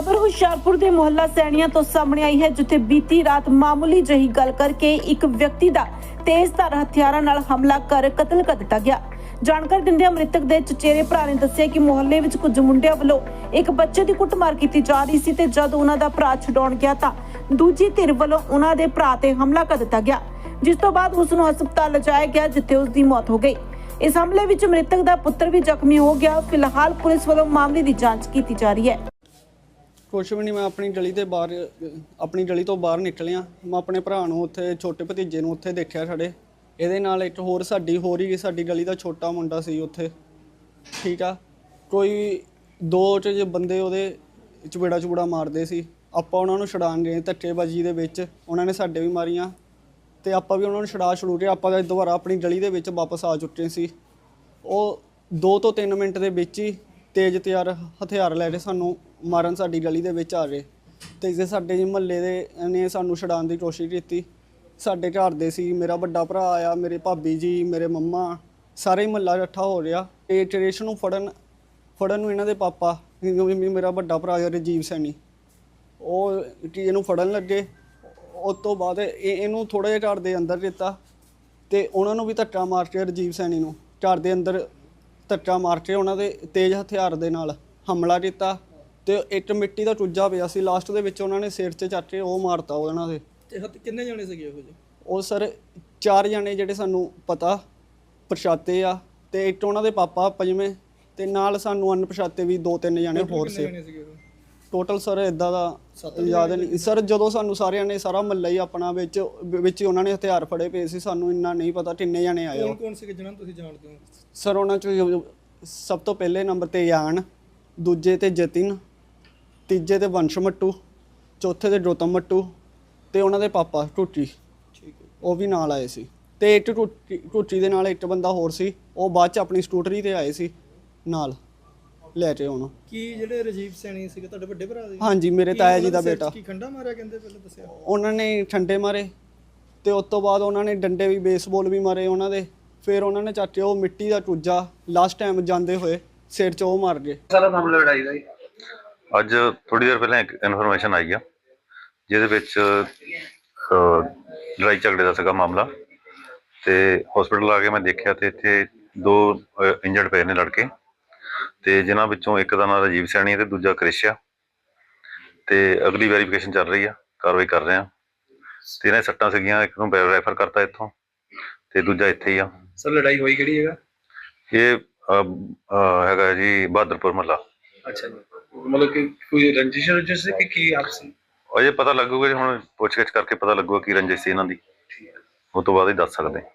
ਖਬਰ ਹੁਸ਼ਿਆਰਪੁਰ ਦੇ ਮੁਹੱਲਾ ਸੈਣੀਆਂ ਤੋਂ ਸਾਹਮਣੇ ਆਈ ਹੈ, ਜਿੱਥੇ ਬੀਤੀ ਰਾਤ ਮਾਮੂਲੀ ਜਹੀ ਗੱਲ ਕਰਕੇ ਇੱਕ ਵਿਅਕਤੀ ਦਾ ਤੇਜ਼ਧਾਰ ਹਥਿਆਰਾਂ ਨਾਲ ਹਮਲਾ ਕਰ ਕਤਲ ਕਰ ਦਿੱਤਾ ਗਿਆ। ਜਾਣਕਾਰੀ ਦਿੰਦਿਆਂ ਮ੍ਰਿਤਕ ਦੇ ਚਚੇਰੇ ਭਰਾ ਨੇ ਦੱਸਿਆ ਕਿ ਮੁਹੱਲੇ ਵਿੱਚ ਕੁਝ ਮੁੰਡਿਆਂ ਵੱਲੋਂ ਇੱਕ ਬੱਚੇ ਦੀ ਕੁੱਟਮਾਰ ਕੀਤੀ ਜਾ ਰਹੀ ਸੀ ਤੇ ਜਦ ਉਹਨਾਂ ਦਾ ਭਰਾ ਛਡਾਉਣ ਗਿਆ ਤਾਂ ਦੂਜੀ ਧਿਰ ਵੱਲੋਂ ਉਹਨਾਂ ਦੇ ਭਰਾ ਤੇ ਹਮਲਾ ਕਰ ਦਿੱਤਾ ਗਿਆ, ਜਿਸ ਤੋਂ ਬਾਅਦ ਉਸ ਨੂੰ ਹਸਪਤਾਲ ਲਿਜਾਇਆ ਗਿਆ, ਜਿੱਥੇ ਉਸ ਦੀ ਮੌਤ ਹੋ ਗਈ। ਇਸ ਹਮਲੇ ਵਿੱਚ ਮ੍ਰਿਤਕ ਦਾ ਪੁੱਤਰ ਵੀ ਜ਼ਖਮੀ ਹੋ ਗਿਆ। ਫਿਲਹਾਲ ਪੁਲਿਸ ਵੱਲੋਂ ਮਾਮਲੇ ਦੀ ਜਾਂਚ ਕੀਤੀ ਜਾ ਰਹੀ ਹੈ। ਕੁਛ ਵੀ ਨਹੀਂ, ਮੈਂ ਆਪਣੀ ਗਲੀ ਦੇ ਬਾਹਰ, ਆਪਣੀ ਗਲੀ ਤੋਂ ਬਾਹਰ ਨਿਕਲਿਆ। ਮੈਂ ਆਪਣੇ ਭਰਾ ਨੂੰ ਉੱਥੇ, ਛੋਟੇ ਭਤੀਜੇ ਨੂੰ ਉੱਥੇ ਦੇਖਿਆ ਸਾਡੇ। ਇਹਦੇ ਨਾਲ ਇੱਕ ਹੋਰ ਸਾਡੀ, ਹੋਰ ਹੀ ਸਾਡੀ ਗਲੀ ਦਾ ਛੋਟਾ ਮੁੰਡਾ ਸੀ ਉੱਥੇ। ਠੀਕ ਆ? ਕੋਈ ਦੋ ਚ ਜੇ ਬੰਦੇ ਉਹਦੇ ਚੁਬੇੜਾ ਚੁਬੜਾ ਮਾਰਦੇ ਸੀ। ਆਪਾਂ ਉਹਨਾਂ ਨੂੰ ਛਡਾਣ ਗਏ ਧੱਕੇਬਾਜ਼ੀ ਦੇ ਵਿੱਚ। ਉਹਨਾਂ ਨੇ ਸਾਡੇ ਵੀ ਮਾਰੀਆਂ। ਤੇ ਆਪਾਂ ਵੀ ਉਹਨਾਂ ਨੂੰ ਛਡਾ ਛੜੂ ਕੇ ਆਪਾਂ ਤਾਂ ਦੁਬਾਰਾ ਆਪਣੀ ਗਲੀ ਦੇ ਵਿੱਚ ਵਾਪਸ ਆ ਚੁੱਕੇ ਸੀ। ਉਹ 2 ਤੋਂ 3 ਮਿੰਟ ਦੇ ਵਿੱਚ ਹੀ ਤੇਜ਼ ਤਿਆਰ ਹਥਿਆਰ ਲੈ ਕੇ ਸਾਨੂੰ ਮਾਰਨ ਸਾਡੀ ਗਲੀ ਦੇ ਵਿੱਚ ਆ ਗਏ। ਤੇ ਜੇ ਸਾਡੇ ਮਹੱਲੇ ਦੇ ਨੇ ਸਾਨੂੰ ਛਡਾਉਣ ਦੀ ਕੋਸ਼ਿਸ਼ ਕੀਤੀ। ਸਾਡੇ ਘਰ ਦੇ ਸੀ, ਮੇਰਾ ਵੱਡਾ ਭਰਾ ਆਇਆ, ਮੇਰੇ ਭਾਬੀ ਜੀ, ਮੇਰੇ ਮੰਮਾ, ਸਾਰੇ ਮਹੱਲਾ ਇਕੱਠਾ ਹੋ ਰਿਹਾ। ਇਹ ਟ੍ਰੇਸ਼ਨ ਨੂੰ ਫੜਨ ਫੜਨ ਨੂੰ ਇਹਨਾਂ ਦੇ ਪਾਪਾ, ਕਿਉਂਕਿ ਮੇਰਾ ਵੱਡਾ ਭਰਾ ਹੈ ਰਜੀਵ ਸੈਣੀ। ਉਹ ਕਿ ਇਹਨੂੰ ਫੜਨ ਲੱਗੇ। ਉਸ ਤੋਂ ਬਾਅਦ ਇਹ, ਇਹਨੂੰ ਥੋੜਾ ਜਿਹਾ ਘਰ ਦੇ ਅੰਦਰ ਦਿੱਤਾ। ਤੇ ਉਹਨਾਂ ਨੂੰ ਵੀ ਧੱਕਾ ਮਾਰ ਕੇ ਰਜੀਵ ਸੈਣੀ ਨੂੰ। ਘਰ ਦੇ ਅੰਦਰ ਧੱਕਾ ਮਾਰ ਕੇ ਉਹਨਾਂ ਦੇ ਤੇਜ਼ ਹਥਿਆਰ ਦੇ ਨਾਲ ਹਮਲਾ ਕੀਤਾ ਤੇ ਇੱਕ ਮਿੱਟੀ ਦਾ ਟੁੱਜਾ ਪਿਆ ਸੀ। ਲਾਸਟ ਦੇ ਵਿੱਚ ਉਹਨਾਂ ਨੇ ਸਿਰ 'ਚ ਚੱਕ ਕੇ ਉਹ ਮਾਰਤਾ ਉਹਨਾਂ ਦੇ। ਤੇ ਹੱਥ ਕਿੰਨੇ ਜਾਣੇ ਸੀਗੇ ਉਹ ਜੀ? ਉਹ ਸਰ ਚਾਰ ਜਣੇ ਜਿਹੜੇ ਸਾਨੂੰ ਪਤਾ ਪਛਾਤੇ ਆ ਤੇ ਇੱਕ ਉਹਨਾਂ ਦੇ ਪਾਪਾ ਪੰਜਵੇਂ ਤੇ ਨਾਲ ਸਾਨੂੰ ਅਣਪਛਾਤੇ ਵੀ ਦੋ ਤਿੰਨ ਜਣੇ ਹੋਰ ਸੀ। ਟੋਟਲ ਸਰ ਇਦਾਂ ਦਾ ਯਾਦ ਨਹੀਂ। ਸਰ ਜਦੋਂ ਸਾਨੂੰ ਸਾਰਿਆਂ ਨੇ ਸਾਰਾ ਮਹੱਲਾ ਹੀ ਆਪਣਾ ਵਿੱਚ ਵਿੱਚ ਹੀ ਉਹਨਾਂ ਨੇ ਹਥਿਆਰ ਫੜੇ ਪਏ ਸੀ ਸਾਨੂੰ ਇੰਨਾ ਨਹੀਂ ਪਤਾ ਕਿੰਨੇ ਜਣੇ ਆਏ ਕੌਣ ਉਹ। ਕੌਣ ਸੀਗੇ ਜਿਹਨਾਂ ਨੂੰ ਤੁਸੀਂ ਜਾਣਦੇ ਹੋ? ਸਰ ਉਹਨਾਂ ਚ ਸਭ ਤੋਂ ਪਹਿਲੇ ਨੰਬਰ ਤੇ ਯਾਨ ਦੂਜੇ ਤੇ ਜਤਿਨ ਤੀਜੇ ਤੇ ਵੰਸ਼ ਮੱਟੂ ਚੌਥੇ ਤੇ ਗੌਤਮ ਮੱਟੂ ਤੇ ਉਹਨਾਂ ਦੇ ਪਾਪਾ ਟੁੱਟੀ। ਠੀਕ ਹੈ। ਉਹ ਵੀ ਨਾਲ ਆਏ ਸੀ। ਤੇ ਇੱਕ ਟੁੱਟੀ ਦੇ ਨਾਲ ਇੱਕ ਬੰਦਾ ਹੋਰ ਸੀ ਉਹ ਬਾਅਦ ਚ ਆਪਣੀ ਸਕੂਟਰੀ ਤੇ ਆਏ ਸੀ ਨਾਲ। ਲੈ ਕੇ ਉਹਨੂੰ ਕੀ ਜਿਹੜੇ ਰਜੀਵ ਸੈਣੀ ਸੀਗੇ ਤੁਹਾਡੇ ਵੱਡੇ ਭਰਾ ਦੇ? ਹਾਂਜੀ ਮੇਰੇ ਤਾਇਆ ਜੀ ਦਾ ਬੇਟਾ। ਕੀ ਖੰਡਾ ਮਾਰਿਆ ਕਹਿੰਦੇ ਪਹਿਲਾਂ ਦੱਸਿਆ? ਉਹਨਾਂ ਨੇ ਠੰਡੇ ਮਾਰੇ ਤੇ ਉਸ ਤੋਂ ਬਾਅਦ ਉਹਨਾਂ ਨੇ ਡੰਡੇ ਵੀ ਬੇਸਬਾਲ ਵੀ ਮਾਰੇ ਉਹਨਾਂ ਦੇ। ਫਿਰ ਉਹਨਾਂ ਨੇ ਚਾਚੇ ਉਹ ਮਿੱਟੀ ਦਾ ਟੁੱਜਾ ਲਾਸਟ ਟਾਈਮ ਜਾਂਦੇ ਹੋਏ ਸਿਰ 'ਚ ਉਹ ਮਾਰ ਗਏ। ਸਾਰਾ ਮਾਮਲਾ ਲੜਾਈ ਦਾ ਜੀ ਅੱਜ ਥੋੜੀ ਦੇਰ ਪਹਿਲਾਂ ਇੱਕ ਇਨਫੋਰਮੇਸ਼ਨ ਆਈ ਆ ਜਿਹਦੇ ਵਿੱਚ ਅਹ, ਲੜਾਈ ਝਗੜੇ ਦਾ ਸੀਗਾ ਮਾਮਲਾ ਤੇ ਹਸਪੀਟਲ ਆ ਕੇ ਮੈਂ ਦੇਖਿਆ ਤੇ ਇੱਥੇ ਦੋ ਇੰਜਰਡ ਪਏ ਨੇ ਲੜਕੇ। ਤੇ ਜਿਨ੍ਹਾਂ ਵਿੱਚੋਂ ਇੱਕ ਦਾ ਨਾਮ ਰਾਜੀਵ ਸੈਣੀ ਹੈ ਤੇ ਦੂਜਾ ਕ੍ਰਿਸ਼ਿਆ। ਤੇ ਅਗਲੀ ਵੈਰੀਫਿਕੇਸ਼ਨ ਚੱਲ ਰਹੀ ਆ ਕਾਰਵਾਈ ਕਰ ਰਹੇ ਆ। ਤੇ ਇਹਨਾਂ ਸੱਟਾਂ ਸੀਗੀਆਂ ਇੱਕ ਨੂੰ ਰੈਫਰ ਕਰਤਾ ਇੱਥੋਂ ਤੇ ਦੂਜਾ ਇੱਥੇ ਹੀ ਆ। ਸਰ ਲੜਾਈ ਹੋਈ ਕਿਹੜੀ ਜਗ੍ਹਾ ਇਹ ਅਹ, ਹੈਗਾ ਜੀ ਬਹਾਦਰਪੁਰ ਮਹੱਲਾ। ਅੱਛਾ ਜੀ। ਮਤਲਬ ਕਿ ਕੋਈ ਰੰਜਿਸ਼ ਰੰਜਿਸ਼ ਸੀ ਕਿ ਕੀ ਆਪਸੀ ਅਜੇ ਪਤਾ ਲੱਗੂਗਾ ਜੀ ਹੁਣ ਪੁੱਛਗਿੱਛ ਕਰਕੇ ਪਤਾ ਲੱਗੂਗਾ ਕੀ ਰੰਜਿਸ਼ ਸੀ ਇਹਨਾਂ ਦੀ। ਉਹ ਤੋਂ ਬਾਅਦ ਹੀ ਦੱਸ ਸਕਦੇ। ਹਾਂ।